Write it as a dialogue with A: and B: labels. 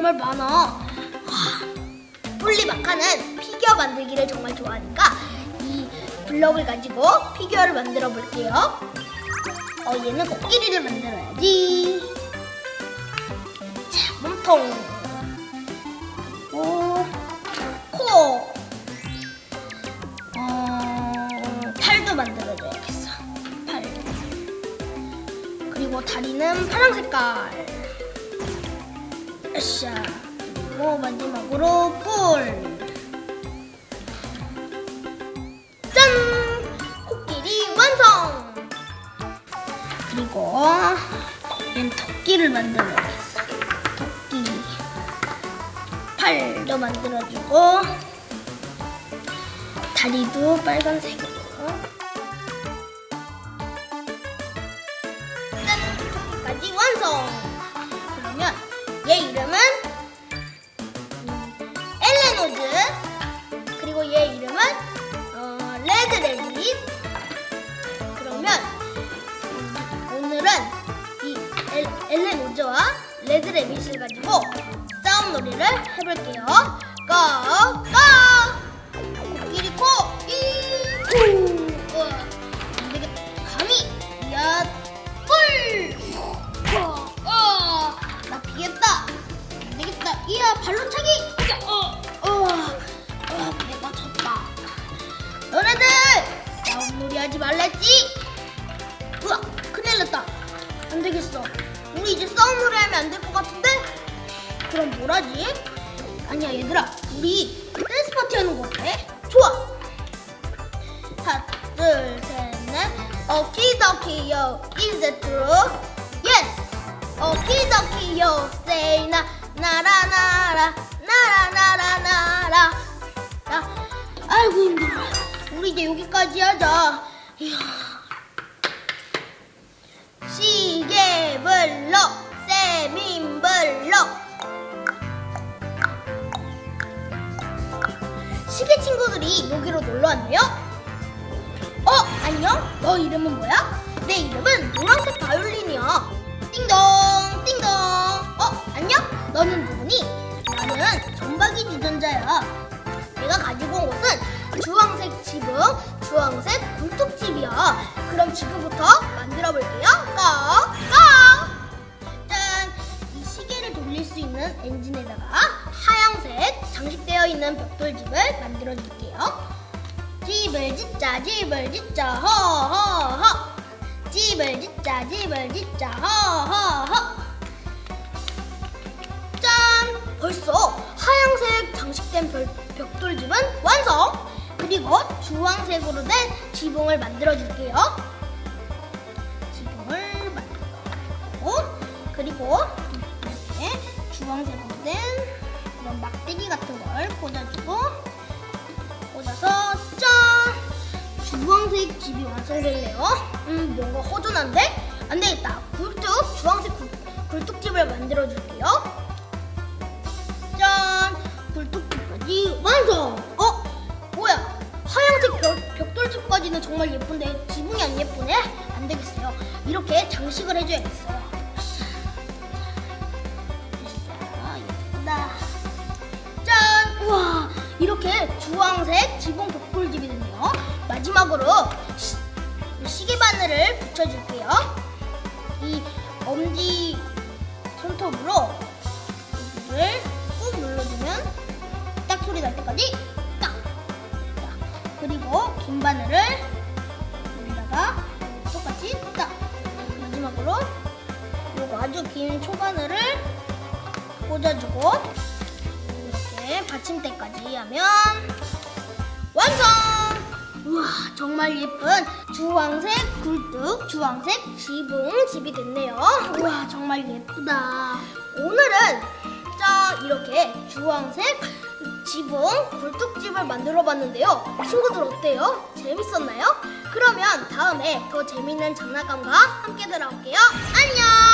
A: 정말 많아. 와, 폴리마카는 피규어 만들기를 정말 좋아하니까 이 블럭을 가지고 피규어를 만들어 볼게요. 어, 얘는 코끼리를 만들어야지. 자, 몸통. 오, 코. 어, 팔도 만들어줘야겠어. 팔. 그리고 다리는 파란 색깔. 으쌰. 그리고 마지막으로 뿔. 짠! 코끼리 완성! 그리고 얘는 토끼를 만들어야겠어. 토끼. 팔도 만들어주고 다리도 빨간색으로. 짠! 토끼까지 완성! 이름은 음, 엘레노즈 그리고 얘 이름은 어, 레드레빗 그러면 음, 오늘은 이 엘, 엘레노즈와 레드레빗을 가지고 싸움 놀이를 해볼게요 고! 고! 야, 발로 차기. 어, 어, 어, 내가 졌다. 너네들 싸움놀이 하지 말랬지? 우와, 큰일 났다. 안 되겠어. 우리 이제 싸움놀이 하면 안 될 것 같은데? 그럼 뭘 하지? 아니야, 얘들아. 우리 댄스 파티 하는 거 어때? 좋아. 하나, 둘, 셋, 넷. 오키도키 요, is it true? Yes. 오키도키 요, say 나, 나라 나라, 나라 나라 나라. 야, 아이고 힘들어. 우리 이제 여기까지 하자. 이야. 시계블록, 세민블록. 시계 친구들이 여기로 놀러 왔네요. 어, 안녕? 너 이름은 뭐야? 내 이름은 노란색 바이올린이야. 띵동, 주황색 굴뚝집이야. 그럼 지금부터 만들어 볼게요. 고! 고! 짠! 이 시계를 돌릴 수 있는 엔진에다가 하얀색 장식되어 있는 벽돌집을 만들어 줄게요. 집을 짓자 집을 짓자 허허허 집을 짓자 집을 짓자 허허허 짠 벌써 하얀색 장식된 별- 벽돌집은 완성 그리고 주황색으로 된 지붕을 만들어 줄게요 지붕을 만들고 그리고 이렇게 주황색으로 된 이런 막대기 같은 걸 꽂아주고 꽂아서 짠! 주황색 집이 완성됐네요. 음, 뭔가 허전한데? 안 되겠다. 굴뚝, 주황색 굴, 굴뚝집을 만들어 줄게요. 짠! 굴뚝집까지 완성! 하얀색 벽, 벽돌집까지는 정말 예쁜데 지붕이 안 예쁘네? 안 되겠어요. 이렇게 장식을 해줘야겠어요. 우와! 이렇게 주황색 지붕 벽돌집이 됐네요. 마지막으로 시, 시계 바늘을 붙여줄게요. 이 엄지 손톱으로 여기를 꾹 눌러주면 딱 소리 날 때까지. 그리고 긴 바늘을 여기다가 똑같이 딱! 마지막으로 요거 아주 긴 초바늘을 꽂아주고 이렇게 받침대까지 하면 완성! 우와 정말 예쁜 주황색 굴뚝 주황색 지붕 집이 됐네요 우와 정말 예쁘다 오늘은 자 이렇게 주황색 지붕 굴뚝집을 만들어 봤는데요 친구들 어때요? 재밌었나요? 그러면 다음에 더 재밌는 장난감과 함께 돌아올게요 안녕